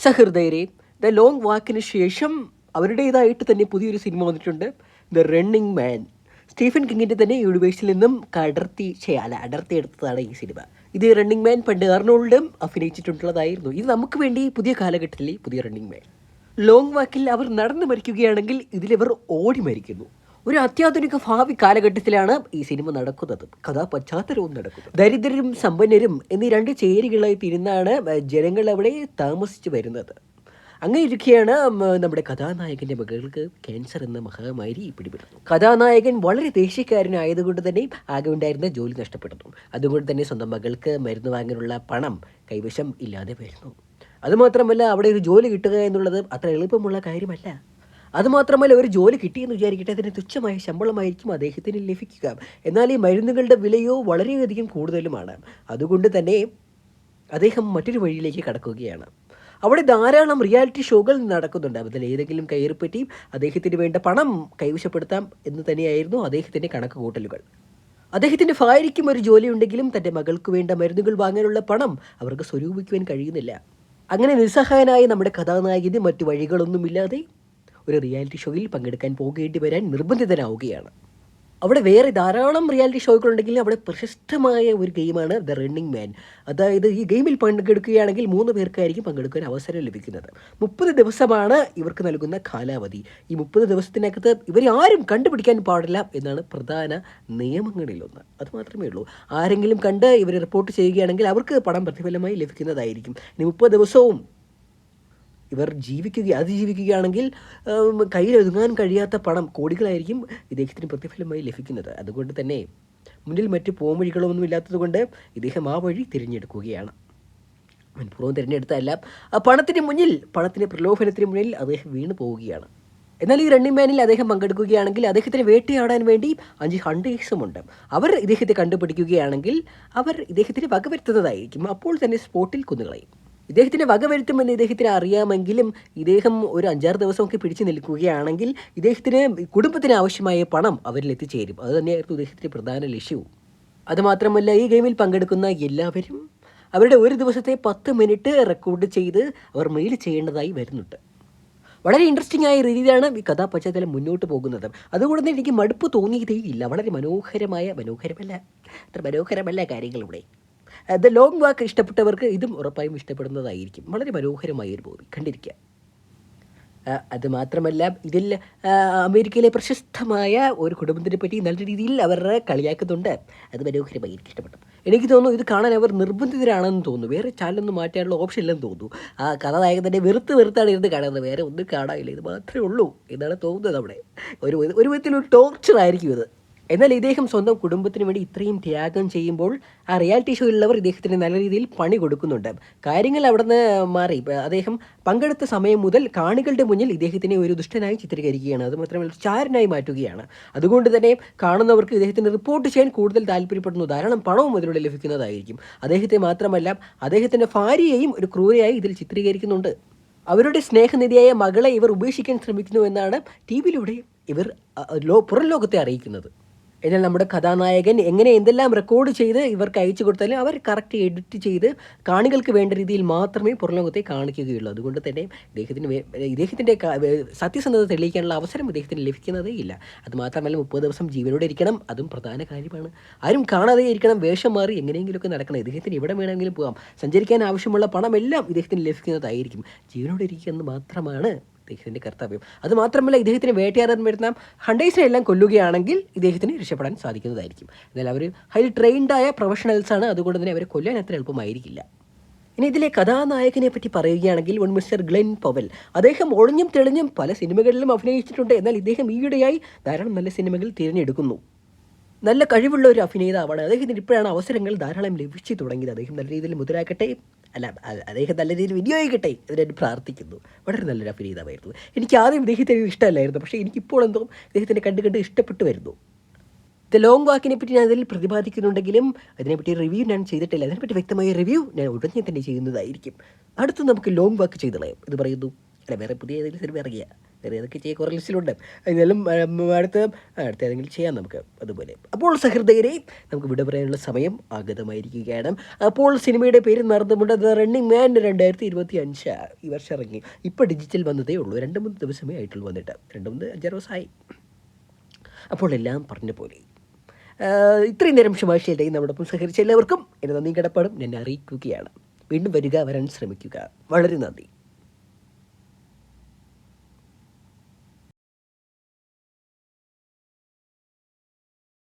സഹൃദയരെ the long വാക്കിന് ശേഷം അവരുടേതായിട്ട് തന്നെ പുതിയൊരു സിനിമ വന്നിട്ടുണ്ട് ദ റണ്ണിങ് മാൻ സ്റ്റീഫൻ കിങ്ങിന്റെ തന്നെ യൂണിവേഴ്സിൽ നിന്നും കടർത്തി ചെയ്യാല അടർത്തി എടുത്തതാണ് ഈ സിനിമ. ഇത് റണ്ണിങ് മാൻ പണ്ട് അർണോൾഡും അഭിനയിച്ചിട്ടുള്ളതായിരുന്നു. ഇത് നമുക്ക് വേണ്ടി പുതിയ കാലഘട്ടത്തിലെ പുതിയ റണ്ണിങ് മാൻ ലോങ് വാക്കിൽ അവർ നടന്നു മരിക്കുകയാണെങ്കിൽ ഇതിലവർ ഓടി മരിക്കുന്നു. ഒരു അത്യാധുനിക ഭാവി കാലഘട്ടത്തിലാണ് ഈ സിനിമ നടക്കുന്നത്. കഥാ പശ്ചാത്തലവും നടക്കുന്നത്. ദരിദ്രരും സമ്പന്നരും എന്നീ രണ്ട് ചേരികളായി തിരുന്നാണ് ജനങ്ങൾ അവിടെ താമസിച്ചു വരുന്നത്. അങ്ങനെ ഇരിക്കുകയാണ് നമ്മുടെ കഥാനായകന്റെ മകൾക്ക് ക്യാൻസർ എന്ന മഹാമാരി പിടിപെടുന്നു കഥാനായകൻ വളരെ ദേഷ്യക്കാരനായതുകൊണ്ട് തന്നെ ആകെ ഉണ്ടായിരുന്ന ജോലി നഷ്ടപ്പെടുന്നു അതുകൊണ്ട് തന്നെ സ്വന്തം മകൾക്ക് മരുന്ന് വാങ്ങാനുള്ള പണം കൈവശം ഇല്ലാതെ വരുന്നു. അതുമാത്രമല്ല അവിടെ ഒരു ജോലി കിട്ടുക എന്നുള്ളത് അത്ര എളുപ്പമുള്ള കാര്യമല്ല. അതുമാത്രമല്ല ഒരു ജോലി കിട്ടിയെന്ന് വിചാരിക്കട്ടെ അതിന് തുച്ഛമായ ശമ്പളമായിരിക്കും അദ്ദേഹത്തിന് ലഭിക്കുക. എന്നാൽ ഈ മരുന്നുകളുടെ വിലയോ വളരെയധികം കൂടുതലുമാണ്. അതുകൊണ്ട് തന്നെ അദ്ദേഹം മറ്റൊരു വഴിയിലേക്ക് കടക്കുകയാണ്. അവിടെ ധാരാളം റിയാലിറ്റി ഷോകൾ നടക്കുന്നുണ്ട്. അതിൽ ഏതെങ്കിലും കയറിപ്പറ്റി അദ്ദേഹത്തിന് വേണ്ട പണം കൈവശപ്പെടുത്താം എന്ന് തന്നെയായിരുന്നു അദ്ദേഹത്തിന്റെ കണക്ക് കൂട്ടലുകൾ അദ്ദേഹത്തിന്റെ ഭാര്യയ്ക്കും ഒരു ജോലി ഉണ്ടെങ്കിലും തന്റെ മകൾക്ക് വേണ്ട മരുന്നുകൾ വാങ്ങാനുള്ള പണം അവർക്ക് സ്വരൂപിക്കുവാൻ കഴിയുന്നില്ല. അങ്ങനെ നിസ്സഹായനായ നമ്മുടെ കഥാനായകന് മറ്റു വഴികളൊന്നുമില്ലാതെ ഒരു റിയാലിറ്റി ഷോയിൽ പങ്കെടുക്കാൻ പോകേണ്ടി വരാൻ നിർബന്ധിതനാവുകയാണ്. അവിടെ വേറെ ധാരാളം റിയാലിറ്റി ഷോകളുണ്ടെങ്കിലും അവിടെ പ്രശസ്തമായ ഒരു ഗെയിമാണ് ദ റണ്ണിങ് മാൻ അതായത് ഈ ഗെയിമിൽ പങ്കെടുക്കുകയാണെങ്കിൽ മൂന്ന് പേർക്കായിരിക്കും പങ്കെടുക്കാൻ അവസരം ലഭിക്കുന്നത്. മുപ്പത് ദിവസമാണ് ഇവർക്ക് നൽകുന്ന കാലാവധി. ഈ മുപ്പത് ദിവസത്തിനകത്ത് ഇവരെ ആരും കണ്ടുപിടിക്കാൻ പാടില്ല എന്നാണ് പ്രധാന നിയമങ്ങളിലൊന്ന്. അത് മാത്രമേ ഉള്ളൂ. ആരെങ്കിലും കണ്ട് ഇവരെ റിപ്പോർട്ട് ചെയ്യുകയാണെങ്കിൽ അവർക്ക് പണം പ്രതിഫലമായി ലഭിക്കുന്നതായിരിക്കും. ഇനി മുപ്പത് ദിവസവും ഇവർ ജീവിക്കുക അതിജീവിക്കുകയാണെങ്കിൽ കയ്യിലൊതുങ്ങാൻ കഴിയാത്ത പണം കോടികളായിരിക്കും ഇദ്ദേഹത്തിന് പ്രതിഫലമായി ലഭിക്കുന്നത്. അതുകൊണ്ട് തന്നെ മുന്നിൽ മറ്റ് പോംവഴികളോ ഒന്നും ഇല്ലാത്തതുകൊണ്ട് ഇദ്ദേഹം ആ വഴി തിരഞ്ഞെടുക്കുകയാണ്. മനഃപൂർവം തിരഞ്ഞെടുത്തതല്ല. ആ പണത്തിന് മുന്നിൽ പണത്തിന്റെ പ്രലോഭനത്തിന് മുന്നിൽ അദ്ദേഹം വീണ് പോവുകയാണ്. എന്നാൽ ഈ റണ്ണിംഗ് മാനിൽ അദ്ദേഹം പങ്കെടുക്കുകയാണെങ്കിൽ അദ്ദേഹത്തിന് വേട്ടയാടാൻ വേണ്ടി അഞ്ച് ഹണ്ടേഴ്സുമുണ്ട്. അവർ ഇദ്ദേഹത്തെ കണ്ടുപിടിക്കുകയാണെങ്കിൽ അവർ ഇദ്ദേഹത്തിന് വകവരുത്തുന്നതായിരിക്കും. അപ്പോൾ തന്നെ സ്പോട്ടിൽ കുന്നുകളയും. ഇദ്ദേഹത്തിന് വകവരുത്തുമെന്ന് ഇദ്ദേഹത്തിന് അറിയാമെങ്കിലും ഇദ്ദേഹം ഒരു അഞ്ചാറ് ദിവസമൊക്കെ പിടിച്ചു നിൽക്കുകയാണെങ്കിൽ ഇദ്ദേഹത്തിന് കുടുംബത്തിന് ആവശ്യമായ പണം അവരിൽ എത്തിച്ചേരും. അത് തന്നെയായിരുന്നു ഇദ്ദേഹത്തിന്റെ പ്രധാന ലക്ഷ്യവും. അതുമാത്രമല്ല ഈ ഗെയിമിൽ പങ്കെടുക്കുന്ന എല്ലാവരും അവരുടെ ഒരു ദിവസത്തെ പത്ത് മിനിറ്റ് റെക്കോർഡ് ചെയ്ത് അവർ മെയിൽ ചെയ്യേണ്ടതായി വരുന്നുണ്ട്. വളരെ ഇൻട്രസ്റ്റിംഗ് ആയ രീതിയിലാണ് ഈ കഥാപശ്ചാത്തലം മുന്നോട്ട് പോകുന്നത്. അതുകൊണ്ട് തന്നെ എനിക്ക് മടുപ്പ് തോന്നിയതേ ഇല്ല. വളരെ മനോഹരമായ മനോഹരമല്ല അത്ര മനോഹരമല്ല കാര്യങ്ങൾ ദ ലോങ് വാക്ക് ഇഷ്ടപ്പെട്ടവർക്ക് ഇതും ഉറപ്പായും ഇഷ്ടപ്പെടുന്നതായിരിക്കും. വളരെ മനോഹരമായ ഒരു മൂവി കണ്ടിരിക്കുക അതുമാത്രമല്ല മാത്രമല്ല ഇതിൽ അമേരിക്കയിലെ പ്രശസ്തമായ ഒരു കുടുംബത്തിനെ പറ്റി നല്ല രീതിയിൽ അവർ കളിയാക്കുന്നുണ്ട്. അത് മനോഹരമായി എനിക്ക് ഇഷ്ടപ്പെട്ടു. എനിക്ക് തോന്നുന്നു ഇത് കാണാൻ അവർ നിർബന്ധിതരാണെന്ന് തോന്നുന്നു. വേറെ ചാനലൊന്നും മാറ്റാനുള്ള ഓപ്ഷൻ ഇല്ലെന്ന് തോന്നുന്നു. ആ കഥാനായകൻ തന്നെ വെറുത്ത് വെറുത്താണ് ഇരുന്ന് കാണുന്നത്. വേറെ ഒന്നും കാണാനില്ല. ഇത് മാത്രമേ ഉള്ളൂ എന്നാണ് തോന്നുന്നത് അവിടെ. ഒരു ഒരു വിധത്തിൽ ഒരു ടോർച്ചർ ആയിരിക്കും ഇത്. എന്നാൽ ഇദ്ദേഹം സ്വന്തം കുടുംബത്തിന് വേണ്ടി ഇത്രയും ത്യാഗം ചെയ്യുമ്പോൾ ആ റിയാലിറ്റി ഷോയിലുള്ളവർ ഇദ്ദേഹത്തിന് നല്ല രീതിയിൽ പണി കൊടുക്കുന്നുണ്ട്. കാര്യങ്ങൾ അവിടുന്ന് മാറി. അദ്ദേഹം പങ്കെടുത്ത സമയം മുതൽ കാണികളുടെ മുന്നിൽ ഇദ്ദേഹത്തിനെ ഒരു ദുഷ്ടനായി ചിത്രീകരിക്കുകയാണ്. അത് മാത്രമല്ല ചാരനായി മാറ്റുകയാണ്. അതുകൊണ്ട് തന്നെ കാണുന്നവർക്ക് ഇദ്ദേഹത്തിന് റിപ്പോർട്ട് ചെയ്യാൻ കൂടുതൽ താല്പര്യപ്പെടുന്നു ധാരാളം പണവും അതിലൂടെ ലഭിക്കുന്നതായിരിക്കും. അദ്ദേഹത്തെ മാത്രമല്ല അദ്ദേഹത്തിന്റെ ഭാര്യയെയും ഒരു ക്രൂരയായി ഇതിൽ ചിത്രീകരിക്കുന്നുണ്ട്. അവരുടെ സ്നേഹനിധിയായ മകളെ ഇവർ ഉപേക്ഷിക്കാൻ ശ്രമിക്കുന്നു എന്നാണ് ടി വിയിലൂടെ ഇവർ ലോ പുറം ലോകത്തെ അറിയിക്കുന്നത്. എന്നാൽ നമ്മുടെ കഥാനായകൻ എങ്ങനെ എന്തെല്ലാം റെക്കോർഡ് ചെയ്ത് ഇവർക്ക് അയച്ചു കൊടുത്താലും അവർ കറക്റ്റ് എഡിറ്റ് ചെയ്ത് കാണികൾക്ക് വേണ്ട രീതിയിൽ മാത്രമേ പുറലോകത്തെ കാണിക്കുകയുള്ളൂ. അതുകൊണ്ട് തന്നെ ഇദ്ദേഹത്തിന് ഇദ്ദേഹത്തിന്റെ സത്യസന്ധത തെളിയിക്കാനുള്ള അവസരം ഇദ്ദേഹത്തിന് ലഭിക്കുന്നതേ ഇല്ല. അത് മാത്രമല്ല മുപ്പത് ദിവസം ജീവനോടെ ഇരിക്കണം അതും പ്രധാന കാര്യമാണ്. ആരും കാണാതെ ഇരിക്കണം വേഷം മാറി എങ്ങനെയെങ്കിലുമൊക്കെ നടക്കണം. ഇദ്ദേഹത്തിന് ഇവിടെ വേണമെങ്കിലും പോകാം. സഞ്ചരിക്കാൻ ആവശ്യമുള്ള പണമെല്ലാം ഇദ്ദേഹത്തിന് ലഭിക്കുന്നതായിരിക്കും. ജീവനോടെ ഇരിക്കുക എന്ന് മാത്രമാണ് ഇദ്ദേഹത്തിന്റെ കർത്തവ്യം. അത് മാത്രമല്ല ഇദ്ദേഹത്തിന് വേട്ടയാടാൻ വരുന്ന ഹണ്ടേഴ്സിനെ എല്ലാം കൊല്ലുകയാണെങ്കിൽ ഇദ്ദേഹത്തിന് രക്ഷപ്പെടാൻ സാധിക്കുന്നതായിരിക്കും. എന്നാൽ അവർ ഹൈലി ട്രെയിൻഡായ പ്രൊഫഷണൽസാണ് അതുകൊണ്ട് തന്നെ അവരെ കൊല്ലാൻ അത്ര എളുപ്പമായിരിക്കില്ല. ഇനി ഇതിലെ കഥാനായകനെ പറ്റി പറയുകയാണെങ്കിൽ വൺ മിസ്റ്റർ ഗ്ലെൻ പവൽ അദ്ദേഹം ഒളിഞ്ഞും തെളിഞ്ഞും പല സിനിമകളിലും അഭിനയിച്ചിട്ടുണ്ട്. എന്നാൽ ഇദ്ദേഹം ഈയിടെയായി ധാരാളം നല്ല സിനിമകൾ തിരഞ്ഞെടുക്കുന്നു. നല്ല കഴിവുള്ള ഒരു അഭിനേതാവാണ്. അദ്ദേഹത്തിന് ഇപ്പോഴാണ് അവസരങ്ങൾ ധാരാളം ലഭിച്ചു തുടങ്ങിയത്. അദ്ദേഹം നല്ല രീതിയിൽ മുതലാക്കട്ടെ. അല്ല അദ്ദേഹം നല്ല രീതിയിൽ വിനിയോഗിക്കട്ടെ ഇതിനായിട്ട് പ്രാർത്ഥിക്കുന്നു. വളരെ നല്ലൊരു അഭിനേതാവായിരുന്നു. എനിക്ക് ആദ്യം അദ്ദേഹത്തെ ഇഷ്ടമല്ലായിരുന്നു. പക്ഷേ എനിക്കിപ്പോൾ എന്തോ ഇദ്ദേഹത്തിനെ കണ്ട് കണ്ട് ഇഷ്ടപ്പെട്ടു വരുന്നു. ദ ലോങ് വാക്കിനെ പറ്റി ഞാൻ അതിൽ പ്രതിപാദിക്കുന്നുണ്ടെങ്കിലും അതിനെപ്പറ്റി റിവ്യൂ ഞാൻ ചെയ്തിട്ടില്ല. അതിനെപ്പറ്റി വ്യക്തമായ റിവ്യൂ ഞാൻ ഉടനെ തന്നെ ചെയ്യുന്നതായിരിക്കും. അടുത്ത് നമുക്ക് ലോങ് വാക്ക് ചെയ്ത് കളയാം. ഇത് പറയുന്നു. അല്ല വേറെ പുതിയ ഏതെങ്കിലും സിനിമ ഇറങ്ങിയ? വേറെ ഏതൊക്കെ ചെയ്യുക കുറേ ലിസ്റ്റിലുണ്ട് എന്നാലും അടുത്ത അടുത്ത ഏതെങ്കിലും ചെയ്യാം നമുക്ക് അതുപോലെ. അപ്പോൾ സഹൃദയരെ നമുക്ക് വിട പറയാനുള്ള സമയം ആഗതമായിരിക്കുകയാണ്. അപ്പോൾ സിനിമയുടെ പേര് നടന്നുകൊണ്ട് ദ റണ്ണിങ് മാൻ രണ്ടായിരത്തി ഇരുപത്തി അഞ്ച് ഈ വർഷം ഇറങ്ങി. ഇപ്പോൾ ഡിജിറ്റൽ വന്നതേ ഉള്ളൂ. രണ്ട് മൂന്ന് ദിവസമേ ആയിട്ടുള്ളൂ വന്നിട്ട്. രണ്ട് മൂന്ന് അഞ്ചാറ് ദിവസമായി. അപ്പോൾ എല്ലാം പറഞ്ഞ പോലെ. ഇത്രയും നേരം ശുഭാശയിലായി നമ്മോടൊപ്പം സഹകരിച്ച എല്ലാവർക്കും എന്റെ നന്ദി കടപ്പാടും. എന്നെ അറിയിക്കുകയാണ്. വീണ്ടും വരിക വരാൻ ശ്രമിക്കുക. വളരെ നന്ദി.